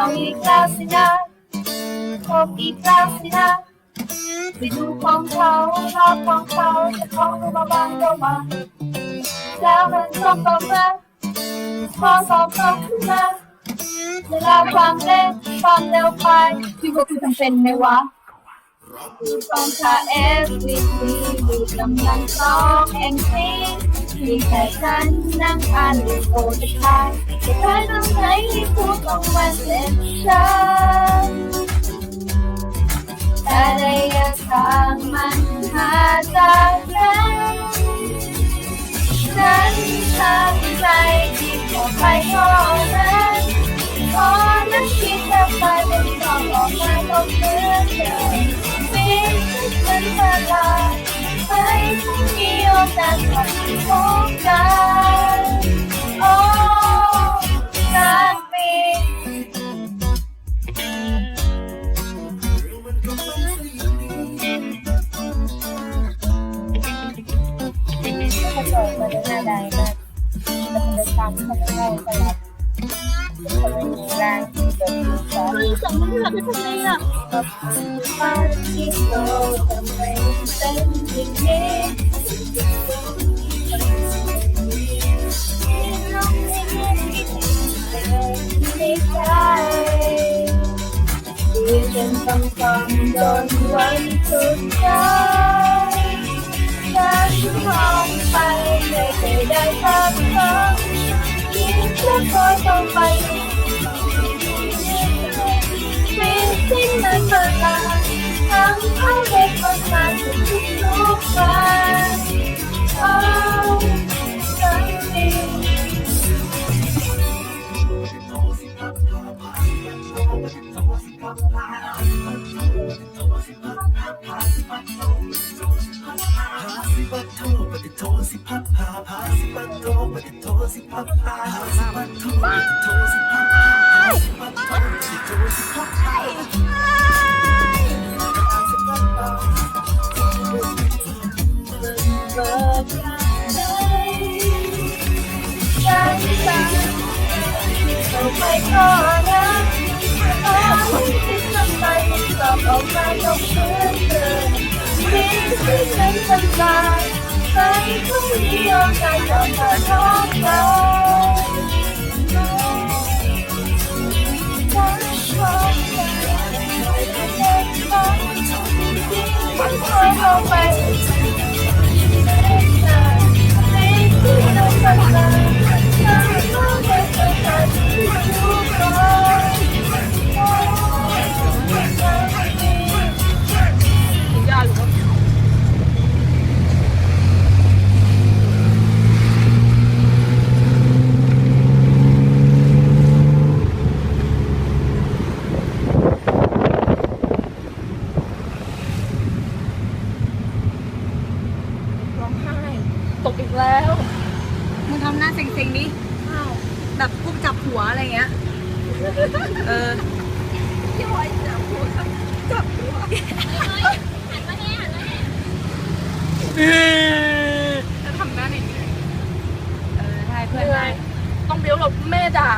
แล้วสินะพบอีกแล้วสินะไปดูของเขารอบของเขาจะของดูมาบ้างก็มาแล้วมันต้องตกมาพอสอบตกขึ้นมาเวลาความเร็วความเร็วไปพี่ว่าพี่ทำเป็นไหมวะต้องคาเอฟวีซีดูกำลังสองเองซีมีแค่ฉันนั่งอ่านดูโอจะทายจะใครตรงไหน ต้องมาเซ็นฉันแต่ระยะทางมันมาจากกันฉันตั้งใจที่จะไปขอนั้ ถ้าเกิดมาในหน้าใดมากมันจะตามเข้าไปให้ตลอดคนไม่มีแรง ท่องมือแบบเป็นไงอะกับบ้านที่โตทำไมเป็นอย่างนี้ไม่ใช่ที่ฉันต้องยฉันมองไปไม่เคยได้พักผ่อนยิ่งจะคอยต้องไปมีสิ่งนั้นเวลาทำให้เด็กคนนั้นทุกทุกวัน ฉันสั่งเอาไปก่อนนะโอ้ที่ทำไมสอบออกมาต้องเหมือนเดิมมีที่ฉันทำลายไม่ต้องมีโอกาสก ลับมาพบกันฉันขอแค่เด็กคนที่มันคอยเอาไกอีกแล้ว มึงทำหน้าเซ็งๆนี่แบบพวกจับหัวอะไรเงี้ย เออพี่บอยจับหัวจับหัวหันมาแนหันมาแนจะทำหน้าหนดีเออใช่เพื่อนนายต้องเบี้ยวหลบแม่จ้า